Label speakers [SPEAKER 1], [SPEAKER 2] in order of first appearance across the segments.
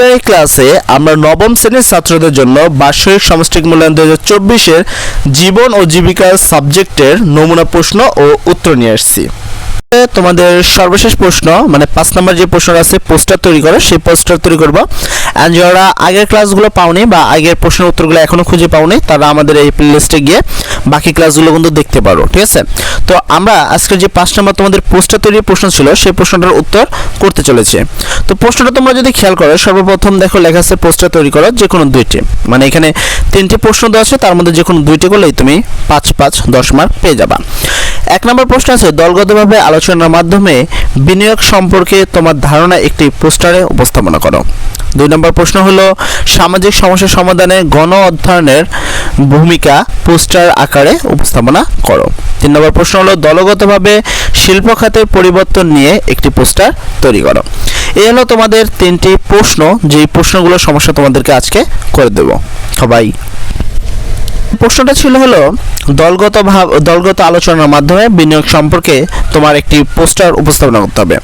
[SPEAKER 1] আজকের ক্লাসে আমরা নবম শ্রেণির ছাত্রদের জন্য বার্ষিক সমষ্টিক মূল্যায়ন দু হাজার চব্বিশের জীবন ও জীবিকার সাবজেক্টের নমুনা প্রশ্ন ও উত্তর নিয়ে আসছি। তোমাদের সর্বশেষ প্রশ্ন মানে পাঁচ নম্বর যে প্রশ্নটা আছে পোস্টার তৈরি করো, সেই পোস্টার তৈরি করব। অ্যান্ড যারা আগের ক্লাসগুলো পাওনি বা আগের প্রশ্নের উত্তরগুলো এখনও খুঁজে পাওনি, তারা আমাদের এই প্লেলিস্টে গিয়ে বাকি ক্লাসগুলো কিন্তু দেখতে পারো, ঠিক আছে? তো আমরা আজকে যে পাঁচ নম্বর তোমাদের পোস্টার তৈরির প্রশ্ন ছিল, সেই প্রশ্নটার উত্তর করতে চলেছে। তো প্রশ্নটা তোমরা যদি খেয়াল করো, সর্বপ্রথম দেখো লেখা আছে পোস্টার তৈরি করো যে কোনো দুইটি। মানে এখানে তিনটি প্রশ্ন দেওয়া আছে, তার মধ্যে যে কোনো দুইটি করলেই তুমি পাঁচ পাঁচ দশ মার্ক পেয়ে যাবা। এক নম্বর প্রশ্ন আছে, দলগতভাবে আলোচনার মাধ্যমে বিনিয়োগ সম্পর্কে তোমার ধারণা একটি পোস্টারে উপস্থাপনা করো। দুই নম্বর প্রশ্ন হলো, সামাজিক সমস্যা সমাধানে গণ অধ্যয়নের ভূমিকা পোস্টার আকারে উপস্থাপনা করো। তিন নম্বর প্রশ্ন হলো, দলগতভাবে শিল্প খাতের পরিবর্তন নিয়ে একটি পোস্টার তৈরি করো। এই হলো তোমাদের তিনটি প্রশ্ন, যেই প্রশ্নগুলোর সমস্যা তোমাদেরকে আজকে করে দেব। সবাই প্রশ্নটা ছিল হলো, দলগত ভাব, দলগত আলোচনার মাধ্যমে বিনিয়োগ সম্পর্কে তোমার একটি পোস্টার উপস্থাপনা করতে হবে।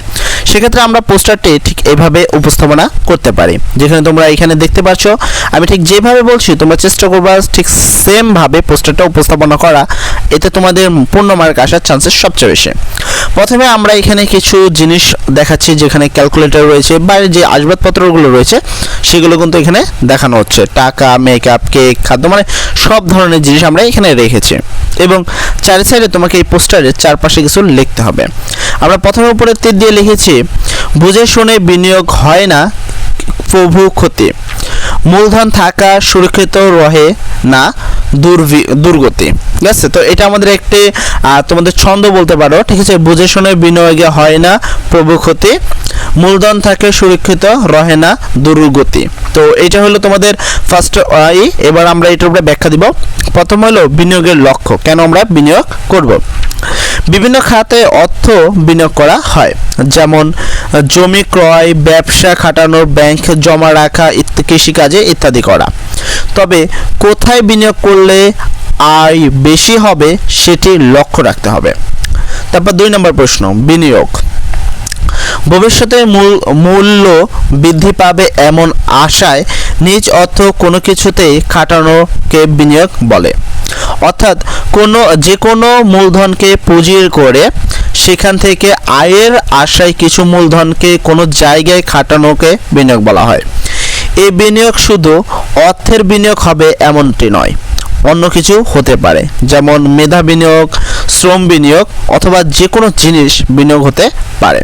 [SPEAKER 1] সেক্ষেত্রে আমরা পোস্টারটি ঠিক এভাবে উপস্থাপনা করতে পারি। যেখানে তোমরা এখানে দেখতে পাচ্ছ, আমি ঠিক যেভাবে বলছি, তোমরা চেষ্টা করবা ঠিক সেম ভাবে পোস্টারটা উপস্থাপনা করা। এতে তোমাদের পূর্ণ মার্ক আসার চান্সেস সবচেয়ে বেশি। প্রথমে আমরা এখানে কিছু জিনিস দেখাচ্ছি, যেখানে ক্যালকুলেটর রয়েছে বা যে আসবাবপত্রগুলো রয়েছে, সেগুলো কিন্তু এখানে দেখানো হচ্ছে। টাকা মেকআপ কেক খাদ্য মানে সব ধরনের জিনিস আমরা এখানে রেখেছি। এবং চারি সাইডে তোমাকে এই পোস্টারের চারপাশে কিছু লিখতে হবে। আমরা প্রথমে উপরে তীর দিয়ে লিখেছি, বুঝে শুনে বিনিয়োগ হয় না, প্রভু ক্ষতি। মূলধন থাকা সুরক্ষিত রহে না, দুর্বি, দুর্গতি। ঠিক আছে? তো এটা আমাদের একটি তোমাদের ছন্দ বলতে পারো। ঠিক আছে? বুঝে শুনে বিনিয়োগে হয় না প্রভু মূলধন থাকে সুরক্ষিত, রহে না দুর্গতি তো এটা হলো তোমাদের ফার্স্ট ই এবার আমরা এটার উপরে ব্যাখ্যা দিব। প্রথম হলো বিনিয়োগের লক্ষ্য, কেন আমরা বিনিয়োগ করব? বিভিন্ন খাতে অর্থ বিনিয়োগ করা হয়, যেমন জমি ক্রয়, ব্যবসা খাটানোর ব্যাংক জমা রাখা কৃষিকাজে ইত্যাদি করা। তবে কোথায় বিনিয়োগ করলে আয় বেশি হবে, সেটি লক্ষ্য রাখতে হবে। তারপর দুই নম্বর প্রশ্ন, বিনিয়োগ। ভবিষ্যতে মূল, মূল্য বৃদ্ধি পাবে এমন আশায় নিজ অর্থ কোনো কিছুতেই খাটানোকে বিনিয়োগ বলে। অর্থাৎ কোনো যে কোনো মূলধনকে পুঁজির করে সেখান থেকে আয়ের আশায় কিছু মূলধনকে কোনো জায়গায় খাটানোকে বিনিয়োগ বলা হয়। এই বিনিয়োগ শুধু অর্থের বিনিয়োগ হবে এমনটি নয়, অন্য কিছু হতে পারে। যেমন মেধা বিনিয়োগ, শ্রম বিনিয়োগ অথবা যে কোনো জিনিস বিনিয়োগ হতে পারে।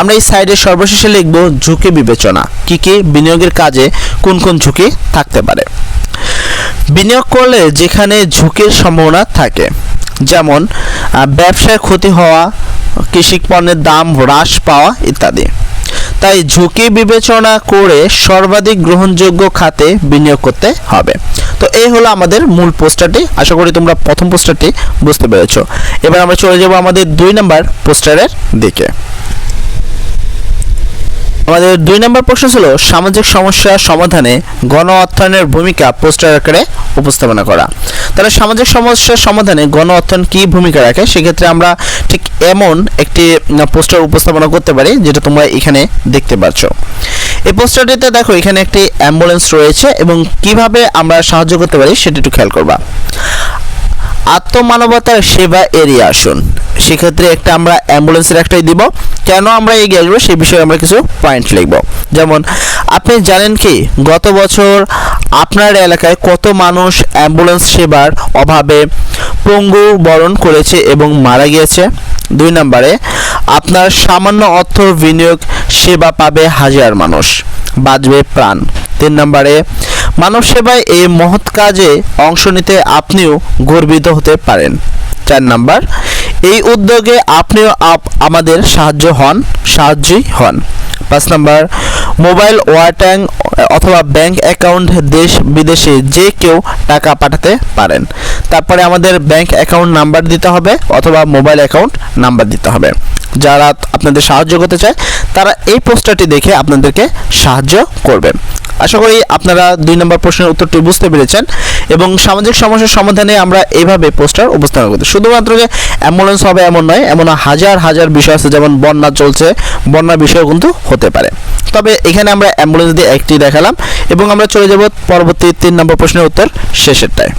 [SPEAKER 1] আমরা এই সাইডে সর্বশেষে লিখব ঝুঁকি বিবেচনা। কি কি? বিনিয়োগের কাজে কোন কোন ঝুঁকি থাকতে পারে? বিনিয়োগ করলে যেখানে ঝুঁকির সম্ভাবনা থাকে, যেমন ব্যবসায় ক্ষতি হওয়া কৃষি পণ্যের দাম হ্রাস পাওয়া ইত্যাদি। তাই ঝুঁকি বিবেচনা করে সর্বাধিক গ্রহণযোগ্য খাতে বিনিয়োগ করতে হবে। তো এই হলো আমাদের মূল পোস্টারটি। আশা করি তোমরা প্রথম পোস্টারটি বুঝতে পেরেছ। এবার আমরা চলে যাব আমাদের দুই নম্বর পোস্টারের দিকে। আমাদের দুই নম্বর প্রশ্ন ছিল, সামাজিক সমস্যা সমাধানে গণ অর্থায়নের ভূমিকা পোস্টার আকারে উপস্থাপনা করা। তাহলে সামাজিক সমস্যার সমাধানে গণ অর্থায়ন কী ভূমিকা রাখে? সেক্ষেত্রে আমরা ঠিক এমন একটি পোস্টার উপস্থাপনা করতে পারি, যেটা তোমরা এখানে দেখতে পাচ্ছ। এই পোস্টারটিতে দেখো, এখানে একটি অ্যাম্বুলেন্স রয়েছে এবং কীভাবে আমরা সাহায্য করতে পারি সেটা একটু খেয়াল করবা। আত্মমানবতার সেবা এড়িয়ে আসুন। সেক্ষেত্রে একটা আমরা অ্যাম্বুলেন্সের একটাই দিব। কেন আমরা এগিয়ে আসব সেই বিষয়ে আমরা কিছু পয়েন্ট লিখব। যেমন, আপনি জানেন কি, গত বছর আপনার এলাকায় কত মানুষ অ্যাম্বুলেন্স সেবার অভাবে পঙ্গু বরণ করেছে এবং মারা গিয়েছে? দুই নম্বরে, আপনার সামান্য অর্থ বিনিয়োগ সেবা পাবে হাজার মানুষ, বাঁচবে প্রাণ। তিন নম্বরে, মানব সেবায় এই মহৎ কাজে অংশ নিতে আপনিও গর্বিত হতে পারেন। চার নাম্বার এই উদ্যোগে আপনিও আপ- আমাদের সাহায্য হন সাহায্যই হন। পাঁচ নাম্বার, মোবাইল, ওয়াটাং অথবা ব্যাংক অ্যাকাউন্ট দেশ বিদেশে যে কেউ টাকা পাঠাতে পারেন। তারপরে আমাদের ব্যাংক অ্যাকাউন্ট নাম্বার দিতে হবে অথবা মোবাইল অ্যাকাউন্ট নাম্বার দিতে হবে। যারা আপনাদের সাহায্য করতে চায়, তারা এই পোস্টারটি দেখে আপনাদেরকে সাহায্য করবে। আশা করি আপনারা দুই নম্বর প্রশ্নের উত্তরটি বুঝতে পেরেছেন। এবং সামাজিক সমস্যার সমাধানে আমরা এভাবে পোস্টার উপস্থাপন করতে শুধুমাত্র যে অ্যাম্বুলেন্স হবে এমন নয়, এমন হাজার হাজার বিষয় আছে, যেমন বন্যা চলছে বন্যার বিষয় কিন্তু হতে পারে। তবে এখানে আমরা অ্যাম্বুলেন্স দিয়ে একটি দেখালাম এবং আমরা চলে যাব পরবর্তী তিন নম্বর প্রশ্নের উত্তর শেষেরটায়।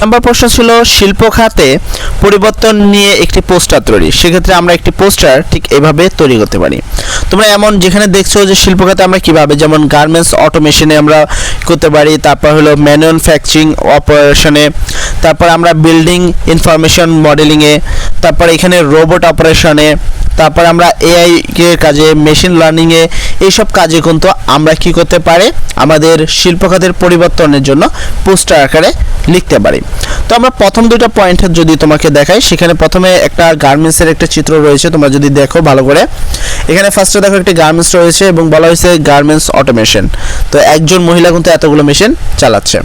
[SPEAKER 1] নাম্বার প্রশ্ন ছিল, শিল্প খাতে পরিবর্তন নিয়ে একটি পোস্টার তৈরি। সেক্ষেত্রে আমরা একটি পোস্টার ঠিক এভাবে তৈরি করতে পারি। তোমরা এমন যেখানে দেখছ যে শিল্প খাতে আমরা কীভাবে, যেমন গার্মেন্টস অটোমেশনে আমরা করতে পারি, তারপর হলো ম্যানুফ্যাকচারিং অপারেশনে তারপর আমরা বিল্ডিং ইনফরমেশন মডেলিংয়ে তারপর এখানে রোবট অপারেশনে তারপর আমরা এআই এর কাজে মেশিন লার্নিংয়ে এইসব কাজে কিন্তু আমরা কি করতে পারি? আমাদের শিল্প খাতের পরিবর্তনের জন্য পোস্টার আকারে লিখতে পারি। তো আমরা প্রথম দুটো পয়েন্ট যদি তোমাকে দেখাই, সেখানে প্রথমে একটা গার্মেন্টসের একটা চিত্র রয়েছে, তোমরা যদি দেখো ভালো করে। এখানে ফার্স্টে দেখো একটি গার্মেন্টস রয়েছে এবং বলা হয়েছে গার্মেন্টস অটোমেশন তো একজন মহিলা কিন্তু এতগুলো মেশিন চালাচ্ছে।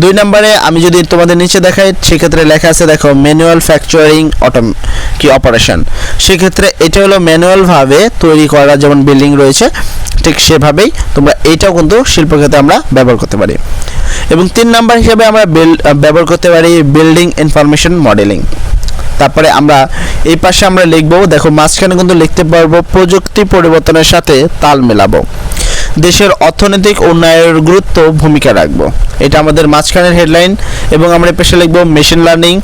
[SPEAKER 1] দুই নম্বরে আমি যদি তোমাদের নিচে দেখাই, সেক্ষেত্রে লেখা আছে, দেখো ম্যানুয়াল ফ্যাকচারিং অটোম কি অপারেশন সেক্ষেত্রে এটা হলো ম্যানুয়ালভাবে তৈরি করা যেমন বিল্ডিং রয়েছে, ঠিক সেভাবেই তোমরা এইটাও কিন্তু শিল্পক্ষেত্রে আমরা ব্যবহার করতে পারি। এবং তিন নাম্বার হিসেবে আমরা ব্যবহার করতে পারি বিল্ডিং ইনফরমেশন মডেলিং তারপরে আমরা এই পাশে আমরা লিখব, দেখো মাঝখানে কিন্তু লিখতে পারব প্রযুক্তি পরিবর্তনের সাথে তাল মেলাবো। দেশের অর্থনৈতিক উন্নয়নের গুরুত্ব ভূমিকা রাখব। এটা আমাদের মাঝখানের হেডলাইন এবং আমরা পেশে লিখব মেশিন লার্নিং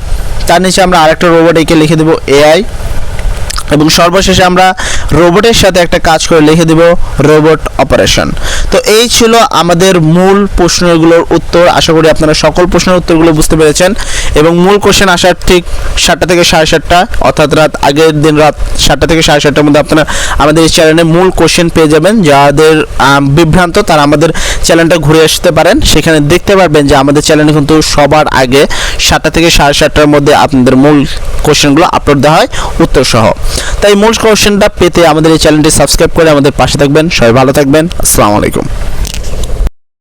[SPEAKER 1] তার নিচে আমরা আরেকটা রোবট একে লিখে দেবো এআই এবং সর্বশেষে আমরা রোবটের সাথে একটা কাজ করে লিখে দেব রোবট অপারেশন। তো এই ছিল আমাদের মূল প্রশ্নগুলোর উত্তর। আশা করি আপনারা সকল প্রশ্নের উত্তরগুলো বুঝতে পেরেছেন এবং মূল কোশ্চেন আসার ঠিক সাতটা থেকে সাড়ে সাতটা, অর্থাৎ রাত আগের দিন রাত সাতটা থেকে সাড়ে সাতটার মধ্যে আপনারা আমাদের এই চ্যানেলে মূল কোশ্চেন পেয়ে যাবেন। যাদের বিভ্রান্ত, তারা আমাদের চ্যানেলটা ঘুরে আসতে পারেন। সেখানে দেখতে পারবেন যে আমাদের চ্যানেলে কিন্তু সবার আগে সাতটা থেকে সাড়ে সাতটার মধ্যে আপনাদের মূল কোশ্চেনগুলো আপলোড দেওয়া হয় উত্তর সহ তাই মূল কোশ্চেনটা পেতে আমাদের এই চ্যানেলটি সাবস্ক্রাইব করে আমাদের পাশে থাকবেন। সবাই ভালো থাকবেন। আসসালামু আলাইকুম।